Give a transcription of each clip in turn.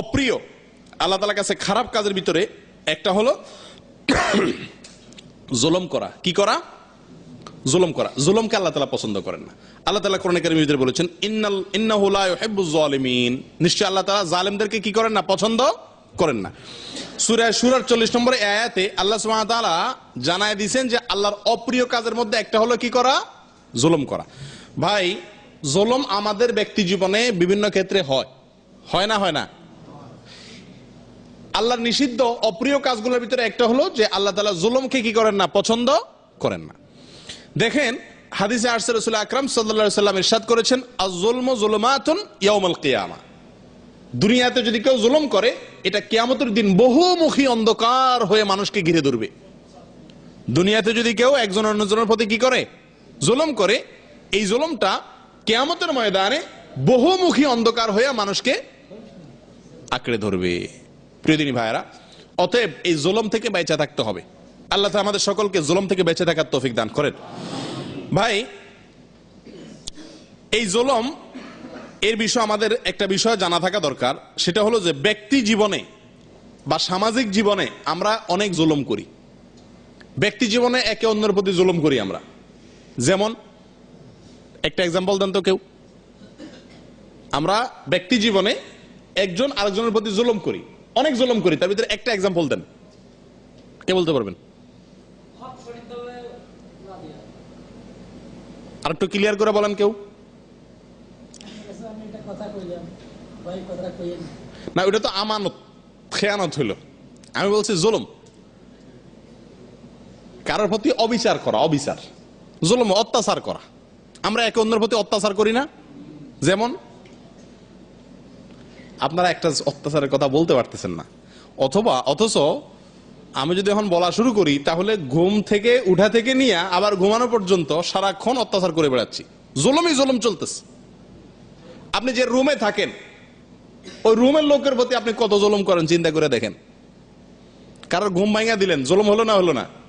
অপ্রিয়, আল্লাহ তালার কাছে খারাপ কাজের ভিতরে একটা হলো জুলম করা। কি করা? জুলম করা। জুলমকে আল্লাহ তালা পছন্দ করেন না। আল্লাহ তালা কোরআন কারিমের ভিতরে বলেছেন, ইন্নাল, ইন্নাহু লা ইউহিব্বুজ জালিমিন। নিশ্চয় আল্লাহ তালা জালেমদেরকে কি করেন না? পছন্দ করেন না। সূরা সূরার 40 নম্বরে আয়াতে আল্লাহ ওয়া জানায় দিয়েছেন যে, আল্লাহর অপ্রিয় কাজের মধ্যে একটা হলো কি করা? জুলম করা। ভাই জুলম আমাদের ব্যক্তি জীবনে বিভিন্ন ক্ষেত্রে হয়। হয় না হয় না? আল্লাহর নিষিদ্ধ অপ্রিয় কাজগুলোর ভিতরে একটা হলো যে আল্লাহ তালা জুলমকে কি করেন না, পছন্দ করেন না। দেখেন, হাদিসে আরসে রসুল আকরাম সাল্লা সাল্লাম ইরশাদ করেছেন জুলমাতুন দুনিয়াতে যদি কেউ জুলম করে, এটা কেয়ামতের দিন বহুমুখী অন্ধকার হয়ে মানুষকে ঘিরে ধরবে। দুনিয়াতে যদি কেউ একজন অন্যজনের প্রতি কি করে? জুলম করে, এই জুলমটা কেয়ামতের ময়দানে বহুমুখী অন্ধকার হয়ে মানুষকে আঁকড়ে ধরবে। প্রিয়দিনী ভাইয়েরা, অতএব এই জুলম থেকে বেঁচে থাকতে হবে। আল্লাহ আমাদের সকলকে জুলম থেকে বেঁচে থাকার তৌফিক দান করেন। ভাই, এই জুলম, এর বিষয় আমাদের একটা বিষয় জানা থাকা দরকার। সেটা হলো যে ব্যক্তি জীবনে বা সামাজিক জীবনে আমরা অনেক জুলম করি। ব্যক্তি জীবনে একে অন্যের প্রতি জুলুম করি আমরা। যেমন একটা এক্সাম্পল দেন তো কেউ। আমরা ব্যক্তি জীবনে একজন আরেকজনের প্রতি জুলুম করি, অনেক জুলুম করি, তার ভিতরে একটা এক্সাম্পল দেন। কে বলতে পারবেন? আর একটু ক্লিয়ার করে বলেন কেউ। না ওটা তো আমানত, খেয়ানত হইল। আমি বলছি জুলুম। কারোর প্রতি অবিচার করা, অবিচার। জুলুম, অত্যাচার করা। আমরা একে অন্যের প্রতি অত্যাচার করি না। যেমন, আপনারা একটা অত্যাচারের কথা বলতে পারতেছেন না। অথবা, অথচ আমি যদি এখন বলা শুরু করি, তাহলে ঘুম থেকে, উঠা থেকে নিয়ে আবার ঘুমানো পর্যন্ত সারাক্ষণ অত্যাচার করে বেড়াচ্ছি। জুলুমই জুলুম চলতেছে। আপনি যে রুমে থাকেন, ওই রুমের লোকের প্রতি আপনি কত জুলুম করেন, চিন্তা করে দেখেন। কারোর ঘুম ভাঙা দিলেন, জুলুম হলো না হলো না।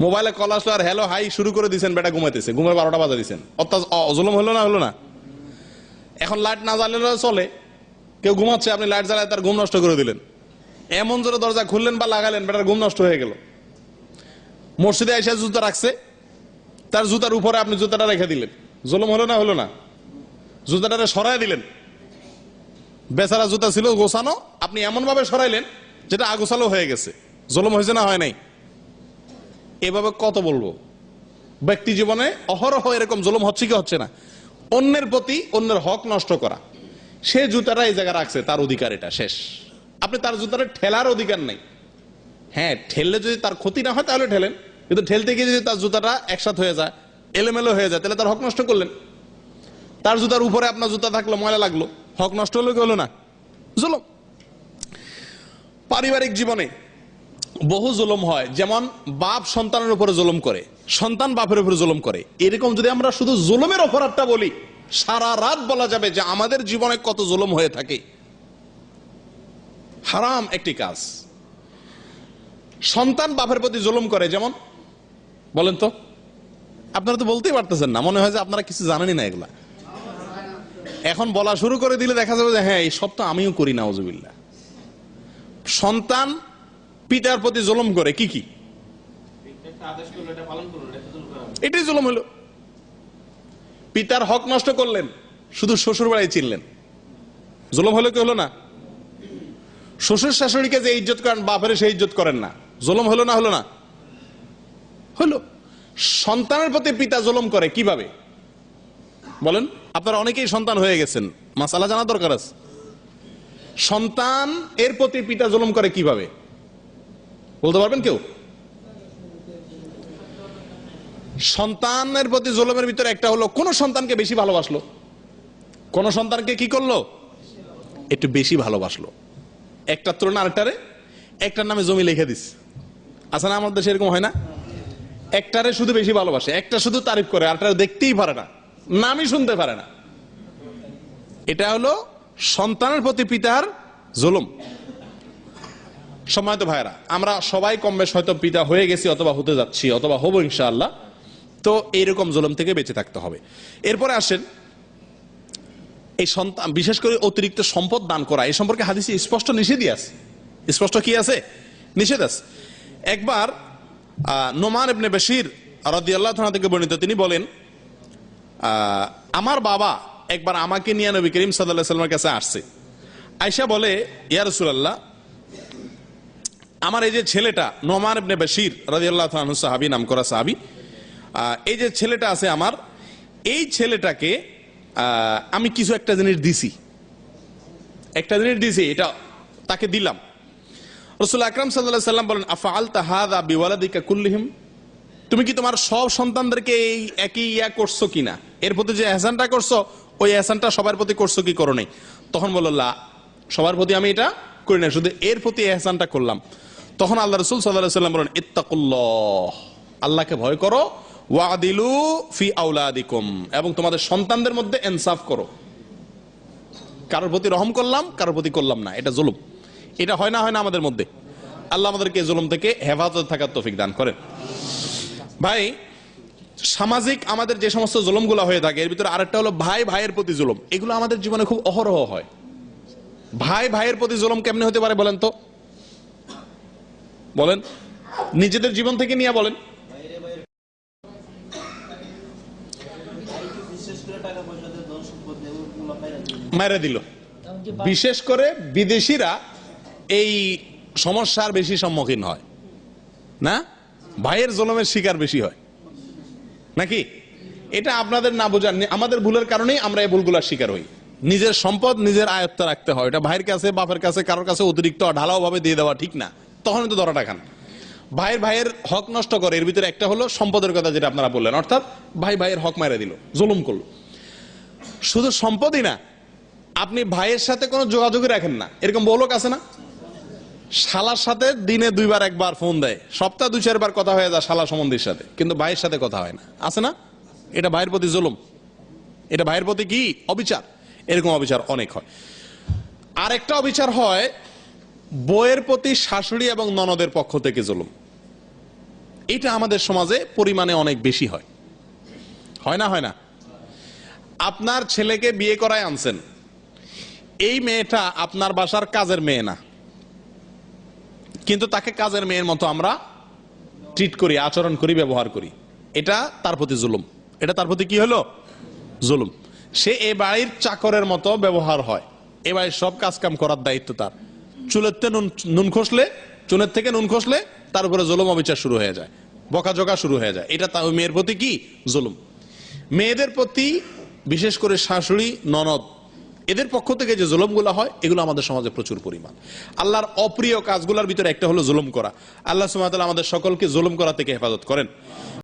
মোবাইলে কল আসলো আর হ্যালো, হাই শুরু করে দিছেন, বেটা ঘুমাইতেছে। ঘুমের বারোটা বাজা দিছেন। অত্যাচার জুলুম হলো না হলো না? এখন লাইট না জ্বালালেও চলে। কেউ ঘুমাচ্ছে, আপনি লাইট জ্বালায় তার ঘুম নষ্ট করে দিলেন। এমন জোরে দরজা খুললেন বা লাগালেন, বেটার ঘুম নষ্ট হয়ে গেল। মসজিদে এসে জুতা রাখছে। তার জুতার উপরে আপনি জুতাটা রেখে দিলেন। জলম হলো না হলো না? জুতাটা সরাই দিলেন। বেচারা জুতা ছিল গোছানো। আপনি এমন ভাবে সরাইলেন, যেটা আগোছালো হয়ে গেছে। জুলুম হয়েছে না হয় নাই? এভাবে কত বলব? ব্যক্তি জীবনে অহরহ এরকম জুলুম হচ্ছে কি হচ্ছে না? অন্যের প্রতি অন্যের হক নষ্ট করা। সে জুতাটা এই জায়গায় রাখছে, তার অধিকার এটা, শেষ। আপনি তার জুতাটা ঠেলার অধিকার নেই। হ্যাঁ ঠেললে যদি তার ক্ষতি না হয় তাহলে ঠেলেন। কিন্তু ঠেলতে গিয়ে যদি তার জুতাটা একসাথ হয়ে যায়, এলোমেলো হয়ে যায়, তাহলে তার হক নষ্ট করলেন। তার জুতার উপরে আপনার জুতা থাকল, ময়লা লাগল। হক নষ্ট হলো কি হলো না? জুলুম। পারিবারিক জীবনে বহু জুলুম হয়। যেমন বাপ সন্তানের উপরে জুলুম করে, সন্তান বাপের উপরে জুলুম করে। এরকম যদি আমরা শুধু জুলুমের অপরাধটা বলি, সারা রাত বলা যাবে যে আমাদের জীবনে কত জুলুম হয়ে থাকে। হারাম একটি কাজ। সন্তান বাপের প্রতি জুলুম করে, যেমন, বলেন তো, আপনারা তো বলতেই পারতেছেন না, মনে হয় যে আপনারা কিছু জানেনই না এগুলা। এখন বলা শুরু করে দিলে দেখা যাবে যে হ্যাঁ এই সব তো আমিও করি না সন্তান পিতার প্রতি জুলুম করে, কি কি? এটাই জুলুম হলো। পিতার হক নষ্ট করলেন, শুধু শ্বশুর বাড়ি চিনলেন। জুলুম হলো কি হলো না? শ্বশুর শাশুড়িকে যে ইজ্জত করেন বাপের সেই ইজ্জত করেন না। জুলুম হলো না হলো না? হলো। সন্তানের প্রতি পিতা জুলুম করে, কীভাবে? বলেন। আপনারা অনেকেই সন্তান হয়ে গেছেন। মাসালা জানা দরকার আছে। সন্তান এর প্রতি পিতা জুলুম করে কীভাবে? বলতে পারবেন কেউ? সন্তানের প্রতি জুলুমের ভিতরে একটা হলো, কোন সন্তানকে বেশি ভালোবাসলো। কোন সন্তানকে কি করল? একটু বেশি ভালোবাসলো। একটা তুলনা আরেকটারে, একটার নামে জমি লিখে দিস। আছে না আমাদের দেশে এরকম হয় না? একটারে শুধু বেশি ভালোবাসে, একটা শুধু তারিফ করে আরটা দেখতেই পারে না, নামই শুনতে পারে না। এটা হলো সন্তানের প্রতি পিতার জুলুম। সময় তো ভাইরা আমরা সবাই কম বেশ হয়তো পিতা হয়ে গেছি অথবা হতে যাচ্ছি, অথবা হব ইনশাআল্লাহ। তো এইরকম জুলুম থেকে বেঁচে থাকতে হবে। এরপরে আসেন, এই সন্তান, বিশেষ করে অতিরিক্ত সম্পদ দান করা, এই সম্পর্কে হাদিসে স্পষ্ট নিষেধই আছে। স্পষ্ট কি আছে? নিষেধ আছে। একবার নোমান ইবনে বেশির রাদিয়াল্লাহু তাআলা থেকে বর্ণিত তিনি বলেন আমার বাবা একবার আমাকে নিয়ে নবী করিম আলাইহি সাল্লামের কাছে আসছে। আয়সা বলে, ইয়া রাসূলুল্লাহ আমার এই যে ছেলেটা, নোমান ইবনে বেশির আনহু সাহাবী নাম করা সাহাবী এই যে ছেলেটা আছে আমার, এই ছেলেটাকে আমি কিছু একটা জিনিস দিছি। একটা জিনিস দিছি, এটা তাকে দিলাম। রসুল আকরাম সাল্লাহ সাল্লাম বলেন আফা আল তাহাদা বিওয়ালাদিকা কুল্লিহিম? তুমি কি তোমার সব সন্তানদেরকে এই একই ইয়া করছ কিনা? এর প্রতি যে এহসানটা করছ, ওই এহসানটা সবার প্রতি করছ কি করো নাই? তখন বলল সবার প্রতি আমি এটা করি না শুধু এর প্রতি এহসানটা করলাম। তখন আল্লাহ রসুল সাল্লাহ সাল্লাম বলেন, ইত্তাকুল্লাহ। আল্লাহকে ভয় করো ওয়াদিলু ফি আউলাদিকুম এবং তোমাদের সন্তানদের মধ্যে ইনসাফ করো। কারোর প্রতি রহম করলাম, কারোর প্রতি করলাম না, এটা জুলুম। এটা হয় না হয় না আমাদের মধ্যে। আল্লাহ আমাদেরকে জুলুম থেকে হেফাজত থাকার তৌফিক দান করেন। ভাই, সামাজিক আমাদের যে সমস্ত জুলুমগুলো হয়ে থাকে, এর ভিতরে আরেকটা হলো ভাই, ভাইয়ের প্রতি জুলুম। এগুলো আমাদের জীবনে খুব অহরহ হয়। ভাই, ভাইয়ের প্রতি জুলুম কেমনে হতে পারে বলেন তো? বলেন। নিজেদের জীবন থেকে নিয়ে বলেন। মেরে দিল। বিশেষ করে বিদেশিরা এই সমস্যার বেশি সম্মুখীন হয়। না? ভাইয়ের জলমের শিকার বেশি হয়। নাকি? এটা আপনাদের না বোঝার আমাদের ভুলের কারণেই আমরা এই ভুলগুলোর শিকার হই। নিজের সম্পদ নিজের আয়ত্তে রাখতে হয়। এটা ভাইয়ের কাছে, বাপের কাছে, কারোর কাছে অতিরিক্ত ঢালাও ভাবে দিয়ে দেওয়া ঠিক না। তখন তো ধরাটা খান। ভাইয়ের ভাইয়ের হক নষ্ট করে, এর ভিতরে একটা হলো সম্পদের কথা যেটা আপনারা বললেন। অর্থাৎ ভাই ভাইয়ের হক মারা দিল, জুলুম করল। শুধু সম্পদই না, আপনি ভাইয়ের সাথে কোনো যোগাযোগই রাখেন না। এরকম বলোক আছে না? শালার সাথে দিনে দুইবার, একবার ফোন দেয়। সপ্তাহে দুই, চারবার কথা হয়ে যায় শালা সম্বন্ধীর সাথে। কিন্তু ভাইয়ের সাথে কথা হয় না। আছে না? এটা ভাইয়ের প্রতি জুলুম। এটা ভাইয়ের প্রতি কি? অবিচার। এরকম অবিচার অনেক হয়। আরেকটা অবিচার হয় বইয়ের প্রতি শাশুড়ি এবং ননদের পক্ষ থেকে জুলুম। এটা আমাদের সমাজে পরিমাণে অনেক বেশি হয়। হয় না হয় না? আপনার ছেলেকে বিয়ে করায় আনছেন। এই মেয়েটা আপনার বাসার কাজের মেয়ে না। কিন্তু তাকে কাজের মেয়ের মতো আমরা ট্রিট করি, আচরণ করি, ব্যবহার করি। এটা তার প্রতি জুলুম। এটা তার প্রতি কি হলো? জুলুম। সে এ বাড়ির চাকরের মতো ব্যবহার হয়। এ বাড়ির সব কাজ কাম করার দায়িত্ব তার। চুলের নুন নুন খসলে চুনের থেকে নুন খসলে তার উপরে জুলুম অবিচার শুরু হয়ে যায়, বকাঝকা শুরু হয়ে যায়। এটা ওই মেয়ের প্রতি কি? জুলুম। মেয়েদের প্রতি, বিশেষ করে শাশুড়ি, ননদ, এদের পক্ষ থেকে যে জুলুমগুলো হয়, এগুলো আমাদের সমাজে প্রচুর পরিমাণ। আল্লাহর অপ্রিয় কাজগুলোর ভিতরে একটা হলো জুলুম করা। আল্লাহ সুমাতাল আমাদের সকলকে জুলুম করা থেকে হেফাজত করেন।